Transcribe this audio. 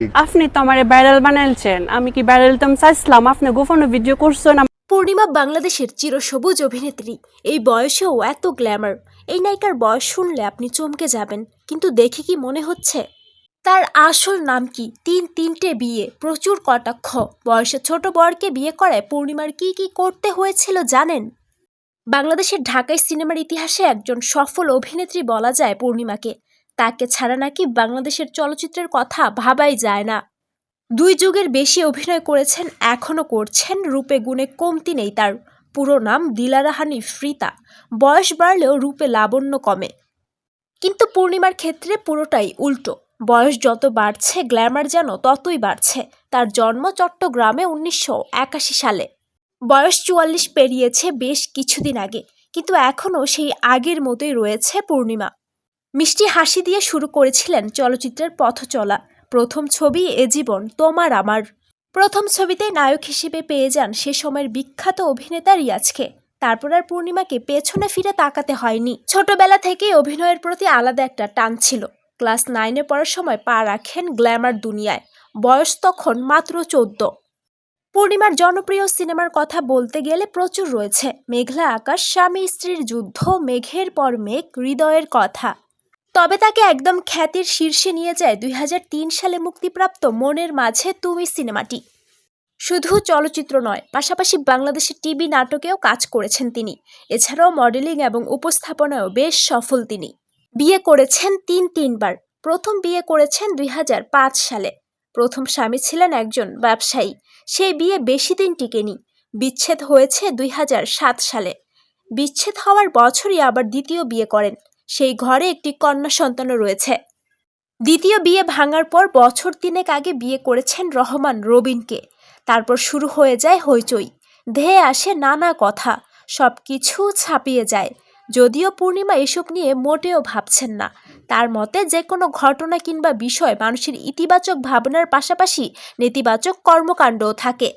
আপনি তো আমারে ভাইরাল বানাইছেন আমি কি ভাইরাল তো চাইছিলাম? আপনি গোপনে ভিডিও করছেন পূর্ণিমা বাংলাদেশের চিরসবুজ অভিনেত্রী। এই বয়সেও এত গ্ল্যামার এই নায়িকার বয়স শুনলে আপনি চমকে যাবেন। কিন্তু দেখে কি মনে হচ্ছে? তার আসল নাম কি? তিন তিনটে বিয়ে। প্রচুর কটাক্ষ। বয়সে ছোট বরকে বিয়ে করায় পূর্ণিমার কি কি করতে হয়েছিল জানেন? বাংলাদেশের ঢাকায় সিনেমার ইতিহাসে একজন সফল অভিনেত্রী বলা যায় পূর্ণিমাকে। তাকে ছাড়া নাকি বাংলাদেশের চলচ্চিত্রের কথা ভাবাই যায় না। দুই যুগের বেশি অভিনয় করেছেন, এখনও করছেন, রূপে গুণে কমতি নেই তার। পুরো নাম দিলারাহানি ফ্রিতা। বয়স বাড়লেও রূপে লাবণ্য কমে। কিন্তু পূর্ণিমার ক্ষেত্রে পুরোটাই উল্টো। বয়স যত বাড়ছে, গ্ল্যামার যেন ততই বাড়ছে। তার জন্ম চট্টগ্রামে উনিশশো একাশি সালে। বয়স চুয়াল্লিশ পেরিয়েছে বেশ কিছুদিন আগে। কিন্তু এখনও সেই আগের মতোই রয়েছে পূর্ণিমা। মিষ্টি হাসি দিয়ে শুরু করেছিলেন চলচ্চিত্রের পথ চলা। প্রথম ছবি এ জীবন, তোমার আমার। প্রথম ছবিতেই নায়ক হিসেবে পেয়ে যান সে সময়ের বিখ্যাত অভিনেতা রিয়াজকে। তারপর আর পূর্ণিমাকে পেছনে ফিরে তাকাতে হয়নি। ছোটবেলা থেকেই অভিনয়ের প্রতি আলাদা একটা টান ছিল। ক্লাস নাইনে পড়ার সময় পা রাখেন গ্ল্যামার দুনিয়ায়। বয়স তখন মাত্র চোদ্দ। পূর্ণিমার জনপ্রিয় সিনেমার কথা বলতে গেলে প্রচুর রয়েছে। মেঘলা আকাশ স্বামী স্ত্রীর যুদ্ধ, মেঘের পর মেঘ, হৃদয়ের কথা। তবে তাকে একদম খ্যাতির শীর্ষে নিয়ে যায় দুই হাজার তিন সালে মুক্তিপ্রাপ্ত মনের মাঝে তুমি সিনেমাটি। শুধু চলচ্চিত্র নয়, পাশাপাশি বাংলাদেশের টিভি নাটকেও কাজ করেছেন তিনি। এছাড়াও মডেলিং এবং উপস্থাপনায়ও বেশ সফল তিনি। বিয়ে করেছেন তিন তিনবার। প্রথম বিয়ে করেছেন দুই হাজার পাঁচ সালে। প্রথম স্বামী ছিলেন একজন ব্যবসায়ী। সেই বিয়ে বেশি দিন টিকেনি। বিচ্ছেদ হয়েছে দুই হাজার সাত সালে। বিচ্ছেদ হওয়ার বছরই আবার দ্বিতীয় বিয়ে করেন। সেই ঘরে একটি কন্যা সন্তানও রয়েছে। দ্বিতীয় বিয়ে ভাঙার পর বছর তিনেক আগে বিয়ে করেছেন রহমান রবিনকে। তারপর শুরু হয়ে যায় হইচই। ধেয়ে আসে নানা কথা, সব কিছু ছাপিয়ে যায়। যদিও পূর্ণিমা এসব নিয়ে মোটেও ভাবছেন না। তার মতে যে কোনো ঘটনা কিংবা বিষয় মানুষের ইতিবাচক ভাবনার পাশাপাশি নেতিবাচক কর্মকাণ্ডও থাকে।